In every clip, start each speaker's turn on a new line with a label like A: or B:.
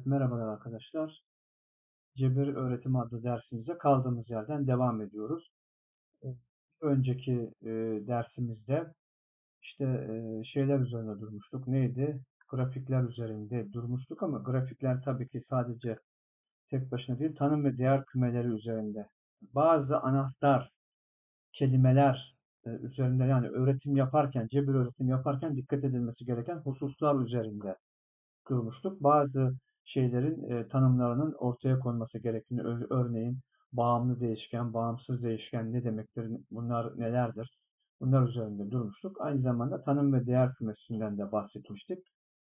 A: Evet, merhabalar arkadaşlar. Cebir Öğretimi adlı dersimize kaldığımız yerden devam ediyoruz. Önceki e, dersimizde işte e, şeyler üzerinde durmuştuk. Neydi? Grafikler üzerinde durmuştuk ama grafikler tabii ki sadece tek başına değil, tanım ve değer kümeleri üzerinde. Bazı anahtar kelimeler e, üzerinde yani öğretim yaparken, cebir öğretim yaparken dikkat edilmesi gereken hususlar üzerinde durmuştuk. Bazı şeylerin e, tanımlarının ortaya konması gerektiğini, örneğin bağımlı değişken, bağımsız değişken ne demektir, bunlar nelerdir? Bunlar üzerinde durmuştuk. Aynı zamanda tanım ve değer kümesinden de bahsetmiştik.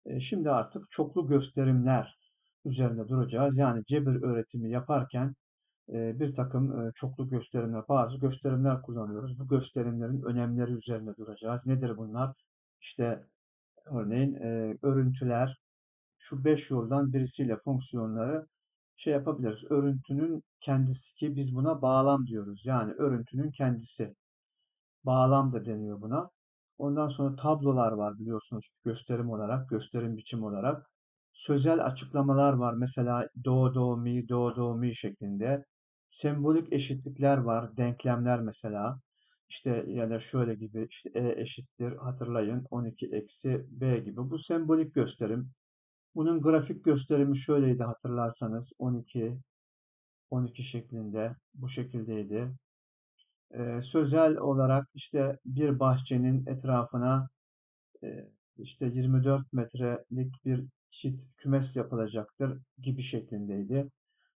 A: E, şimdi artık çoklu gösterimler üzerinde duracağız. Yani cebir öğretimi yaparken e, bir takım e, çoklu gösterimler, bazı gösterimler kullanıyoruz. Bu gösterimlerin önemleri üzerinde duracağız. Nedir bunlar? İşte örneğin e, örüntüler, şu 5 yoldan birisiyle fonksiyonları şey yapabiliriz. Örüntünün kendisi ki biz buna bağlam diyoruz. Yani örüntünün kendisi. Bağlam da deniyor buna. Ondan sonra tablolar var biliyorsunuz gösterim olarak, gösterim biçim olarak. Sözel açıklamalar var. Mesela do, do, mi, do, do, mi şeklinde. Sembolik eşitlikler var. Denklemler mesela. İşte ya da şöyle gibi işte E eşittir hatırlayın 12 eksi B gibi. Bu sembolik gösterim. Bunun grafik gösterimi şöyleydi hatırlarsanız 12 12 şeklinde bu şekildeydi. Ee, sözel olarak işte bir bahçenin etrafına e, işte 24 metrelik bir çit kümes yapılacaktır gibi şeklindeydi.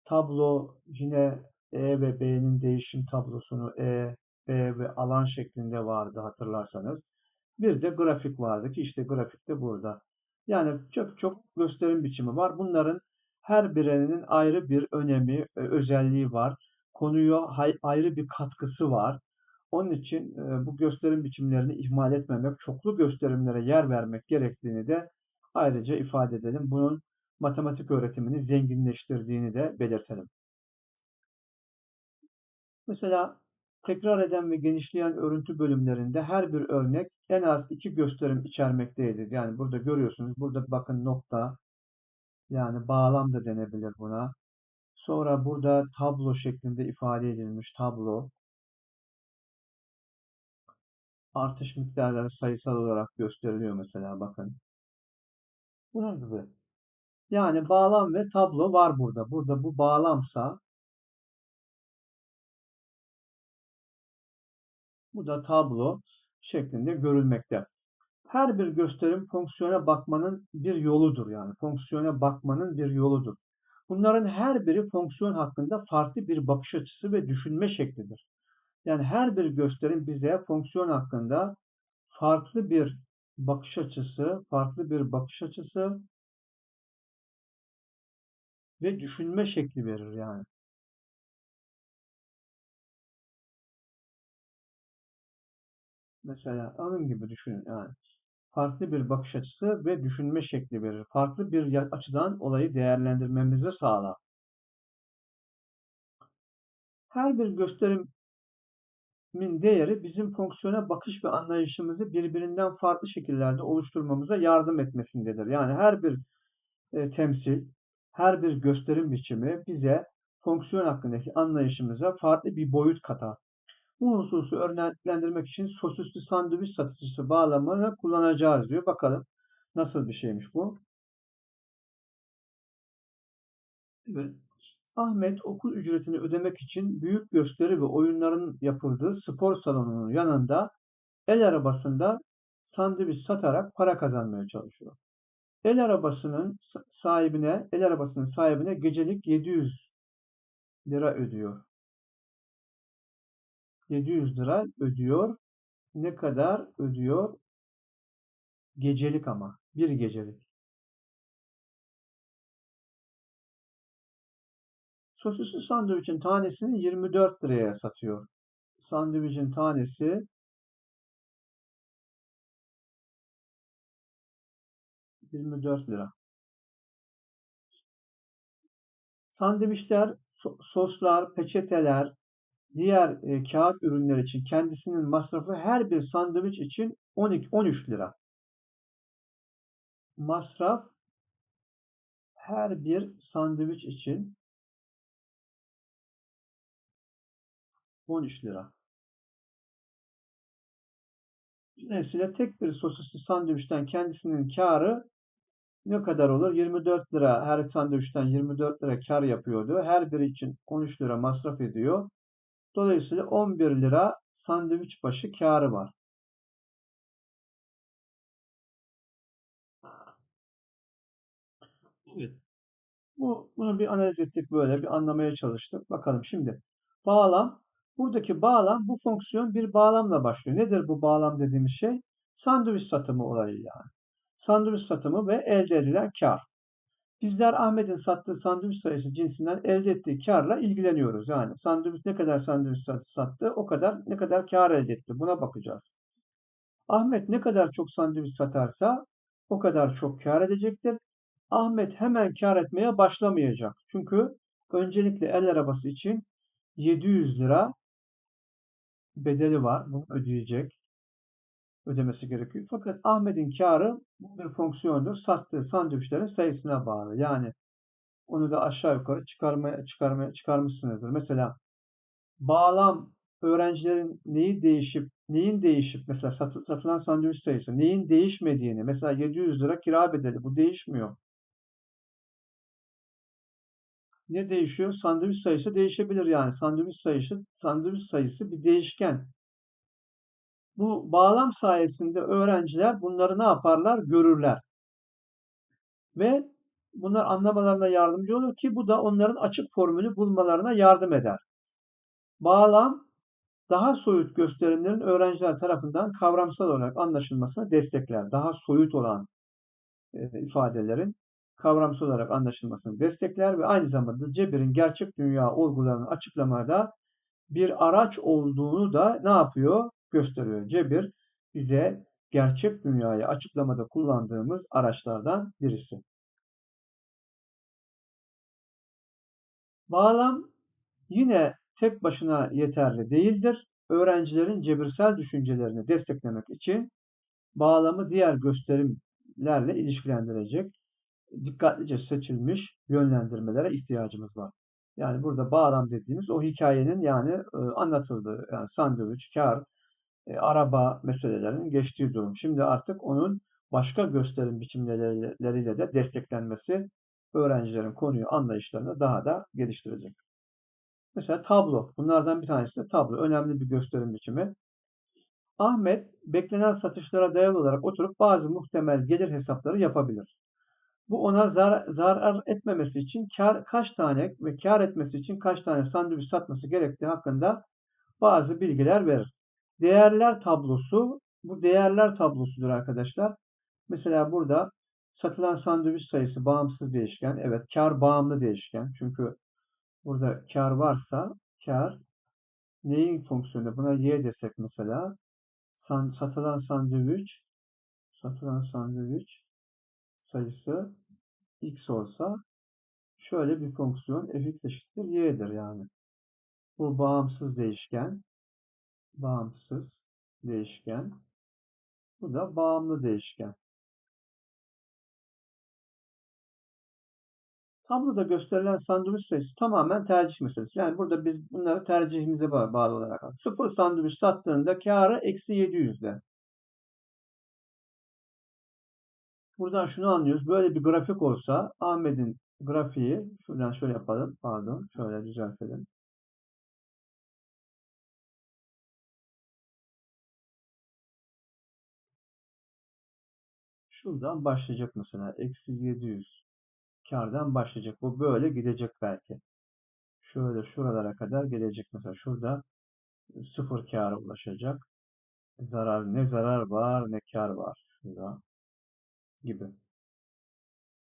A: Tablo yine E ve B'nin değişim tablosunu E, B ve alan şeklinde vardı hatırlarsanız. Bir de grafik vardı ki işte grafik de burada. Yani çok çok gösterim biçimi var. Bunların her birinin ayrı bir önemi, e, özelliği var. Konuya ayrı bir katkısı var. Onun için e, bu gösterim biçimlerini ihmal etmemek, çoklu gösterimlere yer vermek gerektiğini de ayrıca ifade edelim. Bunun matematik öğretimini zenginleştirdiğini de belirtelim. Mesela tekrar eden ve genişleyen örüntü bölümlerinde her bir örnek en az iki gösterim içermekteydi. Yani burada görüyorsunuz. Burada bakın nokta yani bağlam da denebilir buna. Sonra burada tablo şeklinde ifade edilmiş tablo. Artış miktarları sayısal olarak gösteriliyor mesela bakın. Bunun gibi. Yani bağlam ve tablo var burada. Burada bu bağlamsa bu da tablo şeklinde görülmekte. Her bir gösterim fonksiyona bakmanın bir yoludur yani. Fonksiyona bakmanın bir yoludur. Bunların her biri fonksiyon hakkında farklı bir bakış açısı ve düşünme şeklidir. Yani her bir gösterim bize fonksiyon hakkında farklı bir bakış açısı, farklı bir bakış açısı ve düşünme şekli verir yani. Mesela onun gibi düşünün yani. Farklı bir bakış açısı ve düşünme şekli verir. Farklı bir açıdan olayı değerlendirmemizi sağlar. Her bir gösterimin değeri bizim fonksiyona bakış ve anlayışımızı birbirinden farklı şekillerde oluşturmamıza yardım etmesindedir. Yani her bir e, temsil, her bir gösterim biçimi bize fonksiyon hakkındaki anlayışımıza farklı bir boyut katar. Bu hususu örneklendirmek için sosisli sandviç satıcısı bağlamını kullanacağız diyor. Bakalım nasıl bir şeymiş bu. Evet. Ahmet okul ücretini ödemek için büyük gösteri ve oyunların yapıldığı spor salonunun yanında el arabasında sandviç satarak para kazanmaya çalışıyor. El arabasının sahibine, el arabasının sahibine gecelik 700 lira ödüyor. 700 lira ödüyor. Ne kadar ödüyor? Gecelik ama. Bir gecelik. Sosisli sandviçin tanesini 24 liraya satıyor. Sandviçin tanesi yirmi dört lira. Sandviçler, soslar, peçeteler, diğer e, kağıt ürünler için kendisinin masrafı her bir sandviç için 12 13 lira. Masraf her bir sandviç için 13 lira. Dolayısıyla tek bir sosisli sandviçten kendisinin karı ne kadar olur? 24 lira her sandviçten 24 lira kar yapıyordu. Her biri için 13 lira masraf ediyor. Dolayısıyla 11 lira sandviç başı karı var. Evet. Bu, bunu bir analiz ettik böyle bir anlamaya çalıştık. Bakalım şimdi bağlam. Buradaki bağlam bu fonksiyon bir bağlamla başlıyor. Nedir bu bağlam dediğimiz şey? Sandviç satımı olayı yani. Sandviç satımı ve elde edilen kar. Bizler Ahmet'in sattığı sandviç sayısı cinsinden elde ettiği karla ilgileniyoruz. Yani sandviç ne kadar sandviç sattı o kadar ne kadar kar elde etti. Buna bakacağız. Ahmet ne kadar çok sandviç satarsa o kadar çok kar edecektir. Ahmet hemen kar etmeye başlamayacak. Çünkü öncelikle el arabası için 700 lira bedeli var. Bunu ödeyecek. Ödemesi gerekiyor. Fakat Ahmet'in karı bu bir fonksiyondur. Sattığı sandviçlerin sayısına bağlı. Yani onu da aşağı yukarı çıkarmaya, çıkarmaya çıkarmışsınızdır. Mesela bağlam öğrencilerin neyi değişip neyin değişip mesela satılan sandviç sayısı neyin değişmediğini mesela 700 lira kira bedeli bu değişmiyor. Ne değişiyor? Sandviç sayısı değişebilir yani. Sandviç sayısı sandviç sayısı bir değişken. Bu bağlam sayesinde öğrenciler bunları ne yaparlar? Görürler. Ve bunlar anlamalarına yardımcı olur ki bu da onların açık formülü bulmalarına yardım eder. Bağlam daha soyut gösterimlerin öğrenciler tarafından kavramsal olarak anlaşılmasına destekler. Daha soyut olan e, ifadelerin kavramsal olarak anlaşılmasını destekler ve aynı zamanda cebirin gerçek dünya olgularını açıklamada bir araç olduğunu da ne yapıyor? Gösteriyor. Cebir bize gerçek dünyayı açıklamada kullandığımız araçlardan birisi. Bağlam yine tek başına yeterli değildir. Öğrencilerin cebirsel düşüncelerini desteklemek için bağlamı diğer gösterimlerle ilişkilendirecek dikkatlice seçilmiş yönlendirmelere ihtiyacımız var. Yani burada bağlam dediğimiz o hikayenin yani e, anlatıldığı yani sandviç, kar, e, araba meselelerinin geçtiği durum. Şimdi artık onun başka gösterim biçimleriyle de desteklenmesi öğrencilerin konuyu anlayışlarını daha da geliştirecek. Mesela tablo. Bunlardan bir tanesi de tablo. Önemli bir gösterim biçimi. Ahmet beklenen satışlara dayalı olarak oturup bazı muhtemel gelir hesapları yapabilir. Bu ona zar zarar etmemesi için kar kaç tane ve kar etmesi için kaç tane sandviç satması gerektiği hakkında bazı bilgiler verir. Değerler tablosu bu değerler tablosudur arkadaşlar. Mesela burada satılan sandviç sayısı bağımsız değişken. Evet kar bağımlı değişken. Çünkü burada kar varsa kar neyin fonksiyonu? Buna y desek mesela san, satılan sandviç satılan sandviç sayısı x olsa şöyle bir fonksiyon fx eşittir y'dir yani. Bu bağımsız değişken bağımsız değişken bu da bağımlı değişken. Tabloda gösterilen sandviç sayısı tamamen tercih meselesi. Yani burada biz bunları tercihimize bağlı olarak aldık. Sıfır sandviç sattığında karı eksi 700'de. Buradan şunu anlıyoruz. Böyle bir grafik olsa Ahmet'in grafiği şuradan şöyle yapalım. Pardon. Şöyle düzeltelim. Şuradan başlayacak mesela. Eksi 700 kardan başlayacak. Bu böyle gidecek belki. Şöyle şuralara kadar gelecek. Mesela şurada sıfır kâra ulaşacak. Zarar ne zarar var ne kar var. Şurada gibi.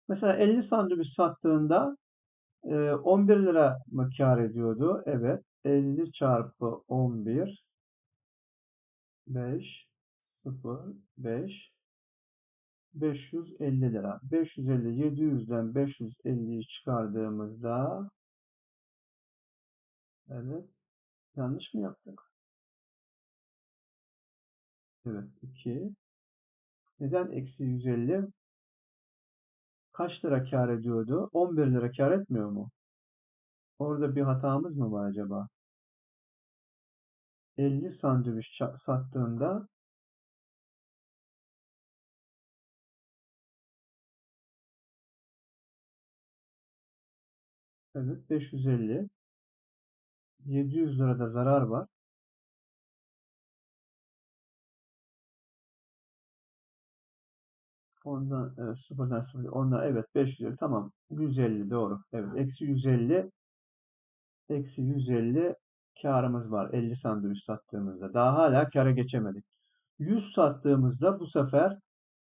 A: Mesela 50 sandviç sattığında 11 e, lira mı kar ediyordu? Evet. 50 çarpı 11 5 0 5 550 lira. 550 700'den 550'yi çıkardığımızda evet yanlış mı yaptık? Evet 2 neden eksi 150? kaç lira kar ediyordu? 11 lira kar etmiyor mu? Orada bir hatamız mı var acaba? 50 sandviç sattığında Evet 550 700 lirada zarar var. Ondan evet, sıfırdan sıfır. Ondan evet 550 tamam. 150 doğru. Evet eksi 150 eksi 150 karımız var. 50 sandviç sattığımızda. Daha hala kara geçemedik. 100 sattığımızda bu sefer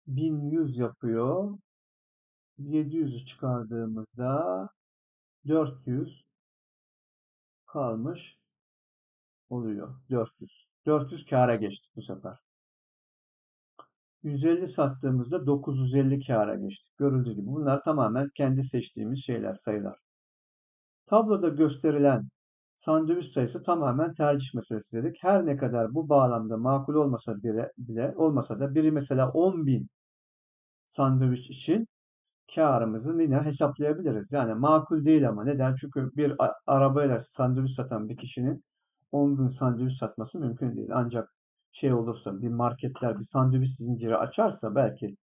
A: 1100 yapıyor. 700'ü çıkardığımızda 400 kalmış oluyor. 400. 400 kâra geçtik bu sefer. 150 sattığımızda 950 kâra geçtik. Görüldüğü gibi bunlar tamamen kendi seçtiğimiz şeyler, sayılar. Tabloda gösterilen sandviç sayısı tamamen tercih meselesi dedik. Her ne kadar bu bağlamda makul olmasa bile, bile olmasa da biri mesela 10.000 sandviç için karımızı yine hesaplayabiliriz. Yani makul değil ama neden? Çünkü bir arabayla sandviç satan bir kişinin 10 bin sandviç satması mümkün değil. Ancak şey olursa bir marketler bir sandviç zinciri açarsa belki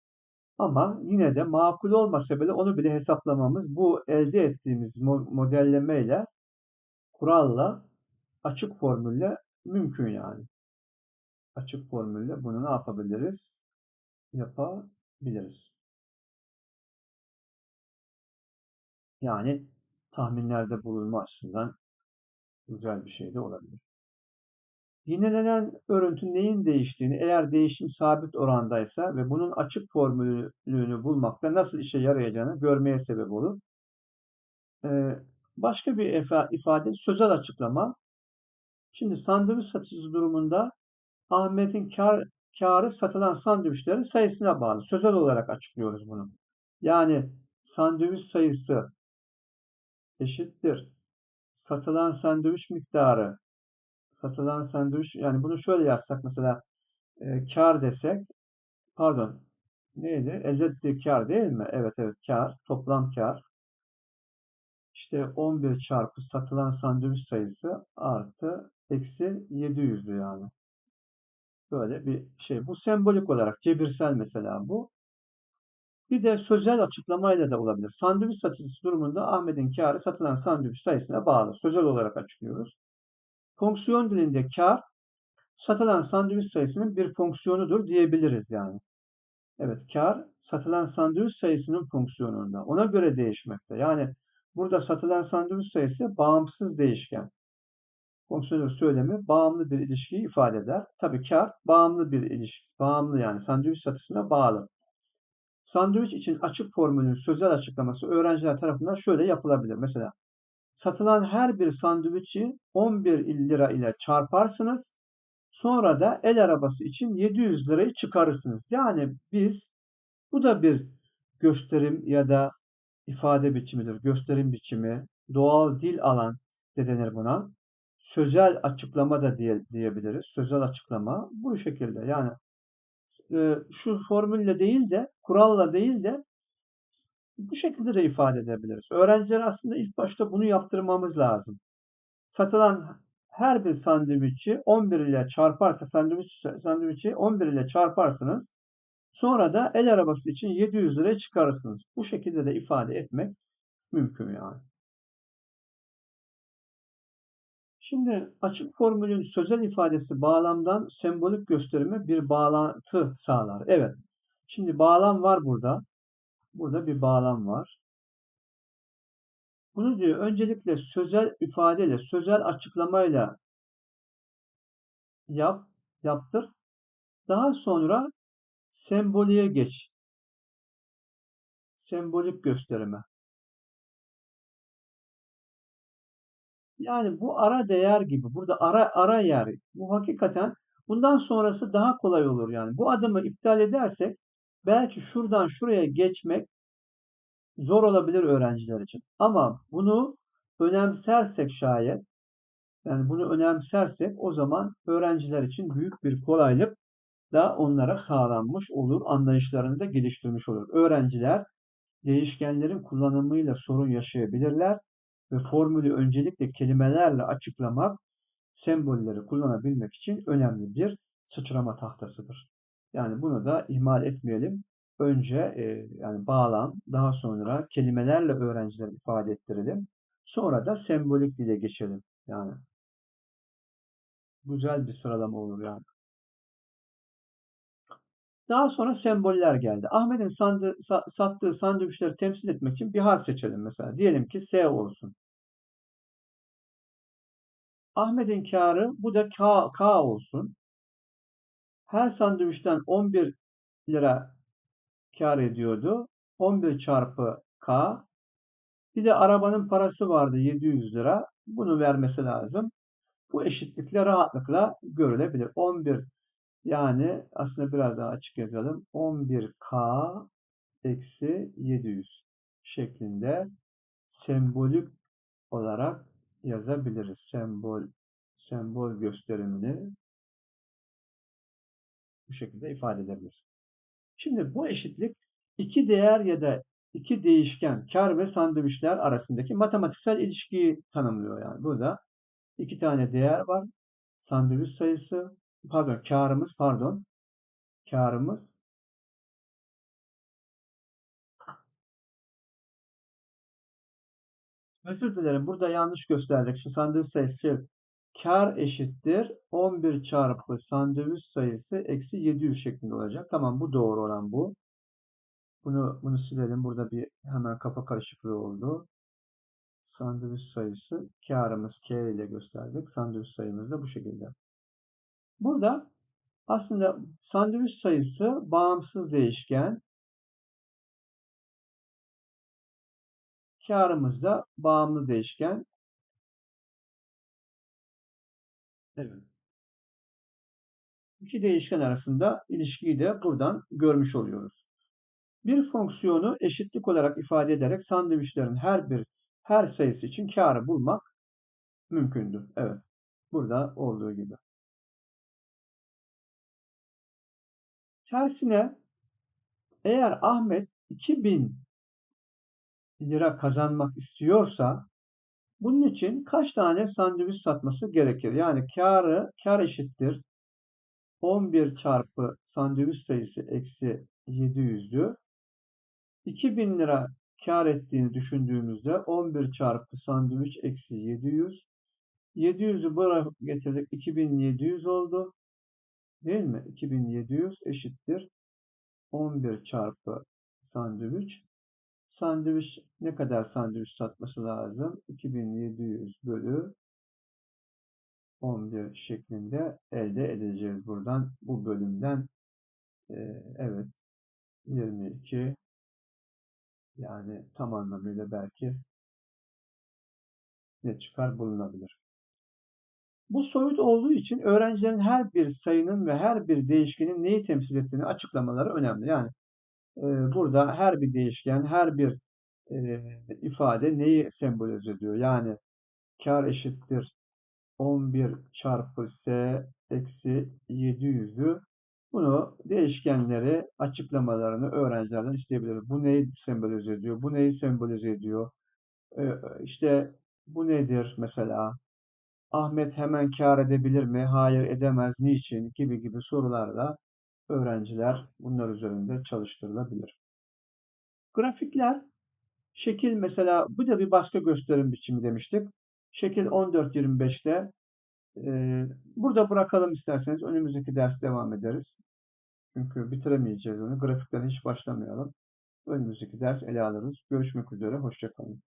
A: ama yine de makul olmasa bile onu bile hesaplamamız bu elde ettiğimiz modellemeyle kuralla açık formülle mümkün yani. Açık formülle bunu ne yapabiliriz? Yapabiliriz. Yani tahminlerde bulunma açısından güzel bir şey de olabilir. Yinelenen örüntü neyin değiştiğini eğer değişim sabit orandaysa ve bunun açık formülünü bulmakta nasıl işe yarayacağını görmeye sebep olur. Ee, başka bir ifade sözel açıklama. Şimdi sandviç satıcısı durumunda Ahmet'in kar, karı satılan sandviçlerin sayısına bağlı. Sözel olarak açıklıyoruz bunu. Yani sandviç sayısı eşittir. Satılan sandviç miktarı. Satılan sandviç yani bunu şöyle yazsak mesela e, kar desek pardon neydi? Elde ettiği kar değil mi? Evet evet kar. Toplam kar. İşte 11 çarpı satılan sandviç sayısı artı eksi 700'dü yani. Böyle bir şey. Bu sembolik olarak cebirsel mesela bu. Bir de sözel açıklamayla da olabilir. Sandviç satıcısı durumunda Ahmet'in karı satılan sandviç sayısına bağlı. Sözel olarak açıklıyoruz. Fonksiyon dilinde kar satılan sandviç sayısının bir fonksiyonudur diyebiliriz yani. Evet kar satılan sandviç sayısının fonksiyonunda. Ona göre değişmekte. Yani burada satılan sandviç sayısı bağımsız değişken. Fonksiyonel söylemi bağımlı bir ilişkiyi ifade eder. Tabii kar bağımlı bir ilişki. Bağımlı yani sandviç satısına bağlı. Sandviç için açık formülün sözel açıklaması öğrenciler tarafından şöyle yapılabilir. Mesela satılan her bir sandviçi 11 lira ile çarparsınız. Sonra da el arabası için 700 lirayı çıkarırsınız. Yani biz bu da bir gösterim ya da ifade biçimidir. Gösterim biçimi, doğal dil alan de denir buna. Sözel açıklama da diye, diyebiliriz. Sözel açıklama bu şekilde. Yani e, şu formülle değil de kuralla değil de bu şekilde de ifade edebiliriz. Öğrenciler aslında ilk başta bunu yaptırmamız lazım. Satılan her bir sandviçi 11 ile çarparsa sandviç, sandviçi 11 ile çarparsınız. Sonra da el arabası için 700 liraya çıkarırsınız. Bu şekilde de ifade etmek mümkün yani. Şimdi açık formülün sözel ifadesi bağlamdan sembolik gösterime bir bağlantı sağlar. Evet. Şimdi bağlam var burada. Burada bir bağlam var. Bunu diyor öncelikle sözel ifadeyle, sözel açıklamayla yap, yaptır. Daha sonra semboliğe geç. Sembolik gösterime. Yani bu ara değer gibi. Burada ara ara yer. Bu hakikaten bundan sonrası daha kolay olur yani. Bu adımı iptal edersek belki şuradan şuraya geçmek zor olabilir öğrenciler için. Ama bunu önemsersek şayet yani bunu önemsersek o zaman öğrenciler için büyük bir kolaylık da onlara sağlanmış olur. Anlayışlarını da geliştirmiş olur. Öğrenciler değişkenlerin kullanımıyla sorun yaşayabilirler ve formülü öncelikle kelimelerle açıklamak sembolleri kullanabilmek için önemli bir sıçrama tahtasıdır. Yani bunu da ihmal etmeyelim. Önce e, yani bağlam, daha sonra kelimelerle öğrenciler ifade ettirelim. Sonra da sembolik dile geçelim. Yani güzel bir sıralama olur yani. Daha sonra semboller geldi. Ahmet'in sandı, sa, sattığı sandviçleri temsil etmek için bir harf seçelim mesela. Diyelim ki S olsun. Ahmet'in karı bu da K, K olsun. Her sandviçten 11 lira kar ediyordu. 11 çarpı K. Bir de arabanın parası vardı 700 lira. Bunu vermesi lazım. Bu eşitlikle rahatlıkla görülebilir. 11 yani aslında biraz daha açık yazalım. 11K eksi 700 şeklinde sembolik olarak yazabiliriz. Sembol sembol gösterimini bu şekilde ifade edebiliriz. Şimdi bu eşitlik iki değer ya da iki değişken kar ve sandviçler arasındaki matematiksel ilişkiyi tanımlıyor yani. Burada iki tane değer var. Sandviç sayısı, pardon karımız, pardon karımız Özür dilerim. Burada yanlış gösterdik. Şu sandviç sayısı kar eşittir 11 çarpı sandviç sayısı eksi 700 şeklinde olacak. Tamam bu doğru olan bu. Bunu, bunu silelim. Burada bir hemen kafa karışıklığı oldu. Sandviç sayısı karımız K ile gösterdik. Sandviç sayımız da bu şekilde. Burada aslında sandviç sayısı bağımsız değişken. Karımız da bağımlı değişken. Evet. İki değişken arasında ilişkiyi de buradan görmüş oluyoruz. Bir fonksiyonu eşitlik olarak ifade ederek sandviçlerin her bir her sayısı için karı bulmak mümkündür. Evet. Burada olduğu gibi. Tersine eğer Ahmet 2000 lira kazanmak istiyorsa bunun için kaç tane sandviç satması gerekir? Yani karı, kar eşittir 11 çarpı sandviç sayısı eksi 700'dü. 2000 lira kar ettiğini düşündüğümüzde 11 çarpı sandviç eksi 700. 700'ü buraya getirdik. 2700 oldu. Değil mi? 2700 eşittir. 11 çarpı sandviç. Sandviç ne kadar sandviç satması lazım? 2700 bölü 11 şeklinde elde edeceğiz buradan. Bu bölümden e, evet 22 yani tam anlamıyla belki ne çıkar bulunabilir. Bu soyut olduğu için öğrencilerin her bir sayının ve her bir değişkenin neyi temsil ettiğini açıklamaları önemli. Yani e, burada her bir değişken, her bir e, ifade neyi sembolize ediyor? Yani kar eşittir 11 çarpı s eksi 700'ü bunu değişkenleri açıklamalarını öğrencilerden isteyebiliriz. Bu neyi sembolize ediyor? Bu neyi sembolize ediyor? Ee, işte bu nedir mesela? Ahmet hemen kar edebilir mi? Hayır edemez. Niçin? Gibi gibi sorularla öğrenciler bunlar üzerinde çalıştırılabilir. Grafikler, şekil mesela bu da bir başka gösterim biçimi demiştik. Şekil 14-25'te burada bırakalım isterseniz. Önümüzdeki ders devam ederiz. Çünkü bitiremeyeceğiz onu. Grafikten hiç başlamayalım. Önümüzdeki ders ele alırız. Görüşmek üzere. Hoşçakalın.